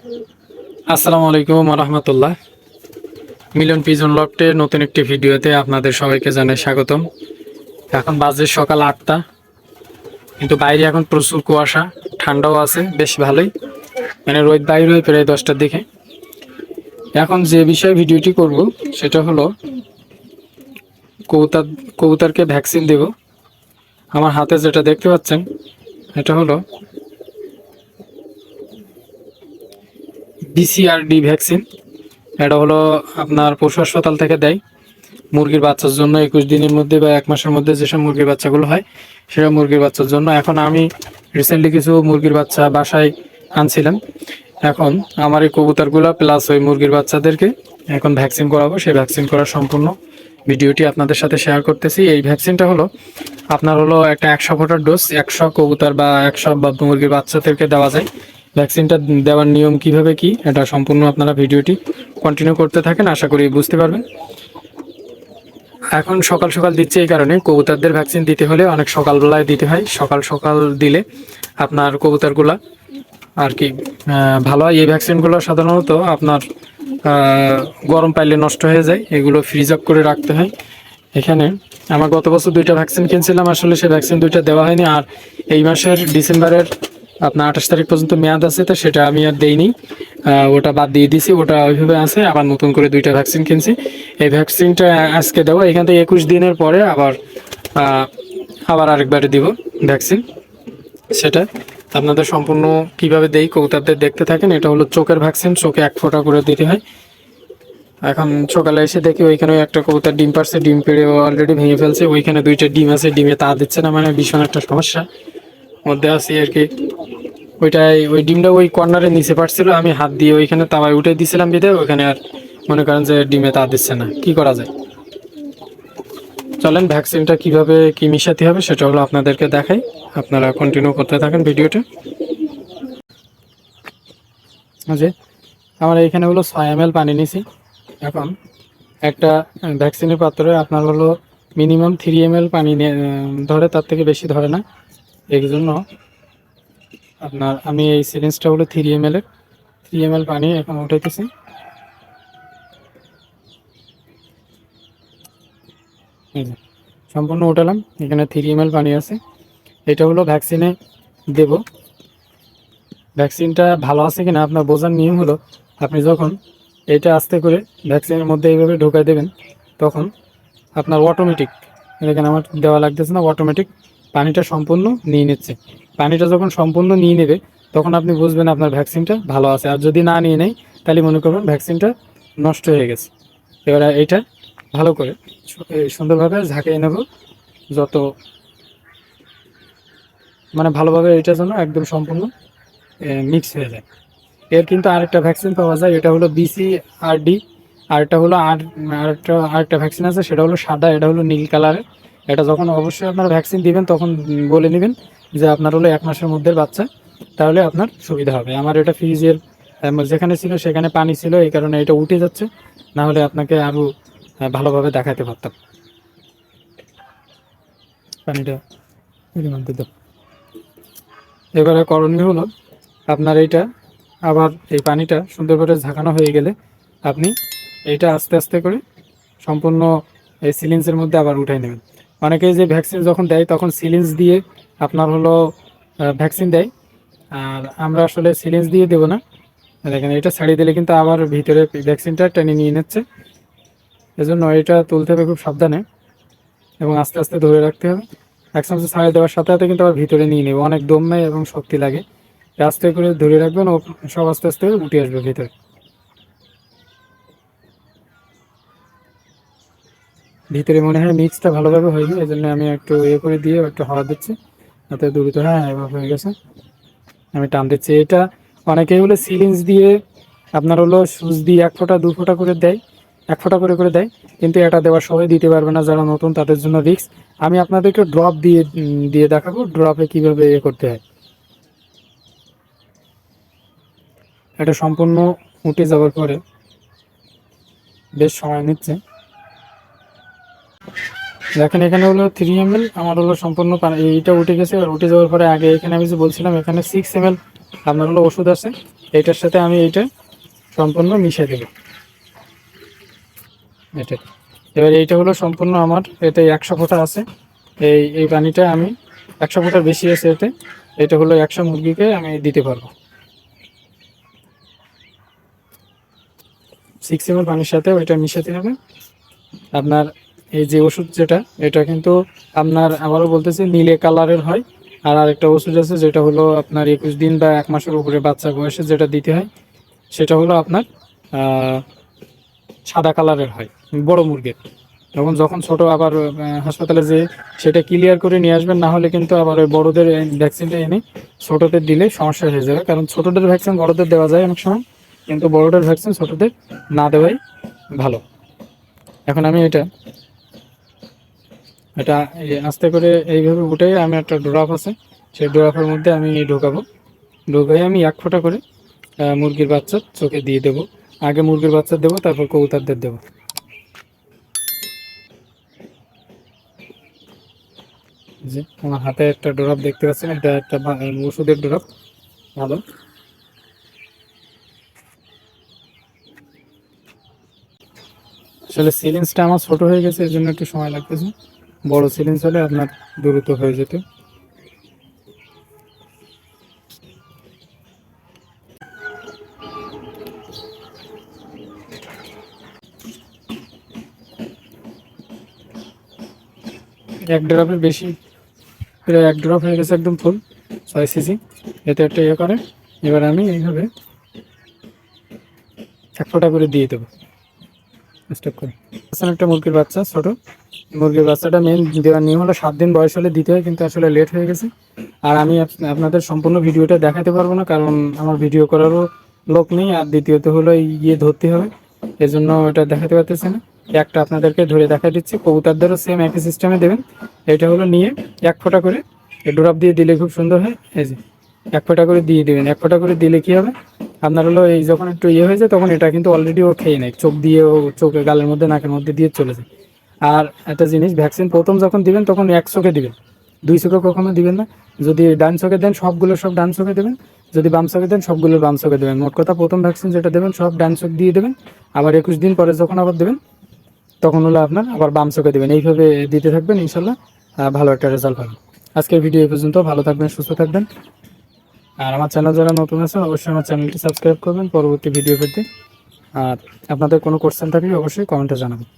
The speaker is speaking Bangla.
আসসালামু আলাইকুম রহমতুল্লাহ। মিলন পিজন লফটের নতুন একটি ভিডিওতে আপনাদের সবাইকে জানাই স্বাগতম। এখন বাজে সকাল আটটা, কিন্তু বাইরে এখন প্রচুর কুয়াশা, ঠান্ডাও আছে, বেশ ভালোই। মানে রোদ বাইরে হয় প্রায় দশটার দিকে। এখন যে বিষয়ে ভিডিওটি করব, সেটা হলো কবুতর, কবুতরকে ভ্যাকসিন দেব। আমার হাতে যেটা দেখতে পাচ্ছেন, এটা হলো বিসিআরডি ভ্যাকসিন এটা হলো আপনার পশু হাসপাতাল থেকে দেয়। মুরগির বাচ্চার জন্য একুশ দিনের মধ্যে বা এক মাসের মধ্যে যেসব মুরগির বাচ্চাগুলো হয়, সেসব মুরগির বাচ্চার জন্য এখন আমি রিসেন্টলি কিছু মুরগির বাচ্চা বাসায় আনছিলাম। এখন আমার এই কবুতরগুলো প্লাস ওই মুরগির বাচ্চাদেরকে এখন ভ্যাকসিন করাবো। সেই ভ্যাকসিন করার সম্পূর্ণ ভিডিওটি আপনাদের সাথে শেয়ার করতেছি। এই ভ্যাকসিনটা হলো আপনার হলো একটা একশো ফোটার ডোজ একশো কবুতর বা একশো বা মুরগির বাচ্চাদেরকে দেওয়া যায়। ভ্যাকসিনটা দেওয়ার নিয়ম কীভাবে কি? এটা সম্পূর্ণ আপনারা ভিডিওটি কন্টিনিউ করতে থাকেন, আশা করি বুঝতে পারবেন। এখন সকাল সকাল দিচ্ছে এই কারণে, কবুতরদের ভ্যাকসিন দিতে হলে অনেক সকালবেলায় দিতে হয়। সকাল সকাল দিলে আপনার কবুতরগুলা আর কি ভালো হয়। এই ভ্যাকসিনগুলো সাধারণত আপনার গরম পাইলে নষ্ট হয়ে যায়, এগুলো ফ্রিজ আপ করে রাখতে হয়। এখানে আমার গত বছর দুইটা ভ্যাকসিন কিনছিলাম, আসলে সেই ভ্যাকসিন দুইটা দেওয়া হয়নি। আর এই মাসের ডিসেম্বরের আপনার আঠাশ তারিখ পর্যন্ত মেয়াদ আছে, তো সেটা আমি আর দেইনি। ওটা বাদ দিয়ে দিছি ওটা ওইভাবে আছে, আবার নতুন করে দুইটা ভ্যাকসিন কিনছি। এই ভ্যাকসিনটা আজকে দেবো, এখান থেকে একুশ দিনের পরে আবার আবার আরেকবারে দিব ভ্যাকসিন সেটা আপনাদের সম্পূর্ণ কীভাবে দেই কবুতরদের দেখতে থাকেন, এটা হলো চোখের ভ্যাকসিন চোখে এক ফোঁটা করে দিতে হয়। এখন সকালে এসে দেখি ওইখানে একটা কবুতর ডিম পারছে ডিম পেড়ে অলরেডি ভেঙে ফেলছে, ওইখানে দুইটা ডিম আছে, ডিমে তা দিচ্ছে না মানে ভীষণ একটা সমস্যা। মধ্যে আছি আর কি। ওইটাই, ওই ডিমটা ওই কর্নারে নিচে পারছিল আমি হাত দিয়ে ওইখানে তাওয়ায় উঠে দিয়েছিলাম বিদে ওইখানে আর মনে করেন যে ডিমে তা দিচ্ছে না। কি করা যায়? চলেন ভ্যাকসিনটা কীভাবে কি মিশাতে হবে সেটা হলো আপনাদেরকে দেখাই। আপনারা কন্টিনিউ করতে থাকেন ভিডিওটা। যে, আমার এখানে হলো ছয় এম পানি নিছি। এখন একটা ভ্যাকসিনের পাত্রে আপনার হলো মিনিমাম থ্রি এম পানি ধরে তার থেকে বেশি ধরে না। এই জন্য আপনার আমি এই সিরিঞ্জটা হলো থ্রি এম এল এর। থ্রি এম এল পানি এখন উঠাইতেছি। সম্পূর্ণ উঠালাম। এখানে থ্রি এম এল পানি আছে। এটা হলো ভ্যাকসিনে দেব। ভ্যাকসিনটা ভালো আছে কিনা আপনার বোঝার নিয়ম হলো, আপনি যখন এটা আস্তে করে ভ্যাকসিনের মধ্যে এইভাবে ঢোকাই দেবেন, তখন আপনার অটোমেটিক এখানে আমার দেওয়া লাগতেছে না অটোমেটিক পানিটা সম্পূর্ণ নিয়ে নিচ্ছে। পানিটা যখন সম্পূর্ণ নিয়ে নেবে, তখন আপনি বুঝবেন আপনার ভ্যাকসিনটা ভালো আছে। আর যদি না নিয়ে নেয়, তাহলে মনে করবেন ভ্যাকসিনটা নষ্ট হয়ে গেছে। এবার এটা ভালো করে সুন্দরভাবে ঝাঁকিয়ে নেব। যত মানে ভালোভাবে এটা যেন একদম সম্পূর্ণ মিক্স হয়ে যায়। এর কিন্তু আরেকটা ভ্যাকসিন পাওয়া যায়, এটা হলো বিসিআরডি আরেকটা হলো আর, আরেকটা আরেকটা ভ্যাকসিন আছে, সেটা হলো সাদা, এটা হলো নীল কালারের। এটা যখন অবশ্যই আপনার ভ্যাকসিন দিবেন, তখন বলে নেবেন যে আপনার হলো এক মাসের মধ্যে বাচ্চা, তাহলে আপনার সুবিধা হবে। আমার এটা ফ্রিজের যেখানে ছিল সেখানে পানি ছিল, এই কারণে এটা উঠে যাচ্ছে, না হলে আপনাকে আরও ভালোভাবে দেখাতে পারতাম। পানিটা এবারে করণীয় হলো, আপনার এইটা আবার এই পানিটা সুন্দর করে ঝাঁকানো হয়ে গেলে আপনি এইটা আস্তে আস্তে করে সম্পূর্ণ এই সিলিন্সের মধ্যে আবার উঠাই নেবেন। অনেকেই যে ভ্যাকসিন যখন দেয়, তখন সিলিন্স দিয়ে আপনার হলো ভ্যাকসিন দেয়। আর আমরা আসলে সিলিন্স দিয়ে দেবো না। দেখেন, এটা ছাড়িয়ে দিলে কিন্তু আবার ভিতরে ভ্যাকসিনটা টেনে নিয়ে নিচ্ছে। এজন্য এটা তুলতে হবে খুব সাবধানে এবং আস্তে আস্তে ধরে রাখতে হবে। এক চামচ ছাড়িয়ে দেওয়ার সাথে সাথে কিন্তু আবার ভিতরে নিয়ে নেবে। অনেক দম নেয় এবং শক্তি লাগে। আস্তে করে ধরে রাখবেন, ও সব আস্তে আস্তে উঠে আসবে ভিতরে। ভিতরে মনে হয় মিক্সটা ভালোভাবে হয়নি এই জন্য আমি একটু ইয়ে করে দিয়ে একটু হাওয়া দিচ্ছি। যাতে দ্রুত হ্যাঁ এভাবে হয়ে গেছে। আমি টান দিচ্ছি। এটা অনেকেই হলো সিলিন্স দিয়ে আপনার হলো সুচ দিয়ে এক ফোঁটা, দু ফোঁটা করে দেয়, এক ফোঁটা করে করে দেয়, কিন্তু এটা দেওয়ার সবাই দিতে পারবে না যারা নতুন, তাদের জন্য রিস্ক আমি আপনাদেরকে ড্রপ দিয়ে দিয়ে দেখাবো ড্রপে কীভাবে ইয়ে করতে হয়। এটা সম্পূর্ণ উঠে যাওয়ার পরে বেশ সময় নিচ্ছে। দেখেন, এখানে হলো থ্রি এম এল আমার হলো সম্পূর্ণ এইটা উঠে গেছে, আর উঠে যাওয়ার পরে আগে এখানে আমি যে বলছিলাম, এখানে সিক্স এম আপনার হলো ওষুধ আছে। এইটার সাথে আমি এইটা সম্পূর্ণ মিশিয়ে দেবো। এটা। এবার এইটা হলো সম্পূর্ণ আমার, এতে একশো ফোঁটা আছে। এই এই পানিটা আমি একশো ফোঁটার বেশি আছে এতে। এটা হলো একশো মুরগিকে আমি দিতে পারব। সিক্স এম পানির সাথে ওইটা মিশাতে হবে। আপনার এই যে ওষুধ যেটা, এটা কিন্তু আপনার আবারও বলতেছি, নীলে কালারের হয়। আর আরেকটা ওষুধ আছে, যেটা হলো আপনার একুশ দিন বা এক মাসের উপরে বাচ্চা বয়সে যেটা দিতে হয়, সেটা হলো আপনার সাদা কালারের হয়, বড় মুরগির। তখন যখন ছোট আবার হাসপাতালে যে সেটা ক্লিয়ার করে নিয়ে আসবেন, না হলে কিন্তু আবার ওই বড়দের ভ্যাকসিনটা এনে ছোটদের দিলে সমস্যা হয়ে যাবে। কারণ ছোটদের ভ্যাকসিন বড়দের দেওয়া যায় অনেক সময়, কিন্তু বড়দের ভ্যাকসিন ছোটদের না দেওয়াই ভালো। এখন আমি এটা এটা আস্তে করে এইভাবে উঠে আমি একটা ডোরাফ আছে, সেই ডোরাফের মধ্যে আমি ঢোকাবো। ঢোকাই আমি এক ফোঁটা করে মুরগির বাচ্চা চোখে দিয়ে দেবো। আগে মুরগির বাচ্চা দেবো, তারপর কবুতরদের দেবো। যে, আমার হাতে একটা ড্রপ দেখতে পাচ্ছেন, এটা একটা ওষুধের ড্রপ ভালো। আসলে সিলিন্সটা আমার ছোট হয়ে গেছে, এর জন্য একটু সময় লাগতেছে। বড় সিলিন্স হলে আপনার দ্রুত হয়ে যেত। এক ড্রপের বেশি, প্রায় এক ড্রপ হয়ে গেছে একদম ফুল ছয় সিসি। এতে একটা ইয়ে করে, এবার আমি এইভাবে এক ফোটা করে দিয়ে দেবো। স্টপ করে। আসলে একটা মুরগির বাচ্চা, ছোট। মুরগির বাচ্চাটা মেন দেওয়ার নিয়ম হলো সাত দিন বয়স হলে দিতে হয়, কিন্তু আসলে লেট হয়ে গেছে। আর আমি আপনাদের সম্পূর্ণ ভিডিওটা দেখাতে পারব না, কারণ আমার ভিডিও করারও লোক নেই, আর দ্বিতীয়ত হলো ইয়ে ধরতে হবে। এজন্য এটা দেখাতে পারতেছে না। একটা আপনাদেরকে ধরে দেখা দিচ্ছি, কবুতরদেরও সেম একই সিস্টেমে দেবেন। এটা হলো নিয়ে এক ফোঁটা করে ডোরাপ দিয়ে দিলে খুব সুন্দর হয়। এই যে, এক ফোঁটা করে দিয়ে দিবেন। এক ফোঁটা করে দিলে কি হবে? আপনার হলো এই যখন একটু ইয়ে হয়ে যায় তখন এটা কিন্তু অলরেডি ও খেয়ে নেয়। চোখ দিয়ে ও চোখে, গালের মধ্যে, নাকের মধ্যে দিয়ে চলে যায়। আর একটা জিনিস ভ্যাকসিন প্রথম যখন দিবেন, তখন এক চোখে দিবেন। দুই চোখে কখনো দিবেন না। যদি ডান চোখে দেন, সবগুলো সব ডান চোখে দেবেন। যদি বাম চোখে দেন, সবগুলো বাম চোখে দেবেন। মোট কথা প্রথম ভ্যাকসিন যেটা দেবেন, সব ডান চোখ দিয়ে দেবেন। আবার একুশ দিন পরে যখন আবার দেবেন, তখন হলো আপনার আবার বাম চোখে দেবেন। এইভাবে দিতে থাকবেন, ইনশাল্লাহ ভালো একটা রেজাল্ট পাবেন আজকের ভিডিও এই পর্যন্ত। ভালো থাকবেন, সুস্থ থাকবেন। আর আমার চ্যানেল যারা নতুন আছে অবশ্যই আমার চ্যানেলটি সাবস্ক্রাইব করবেন। পরবর্তী ভিডিও পেতে। আর আপনাদের কোনো কোশ্চেন থাকলে অবশ্যই কমেন্টে জানাবেন।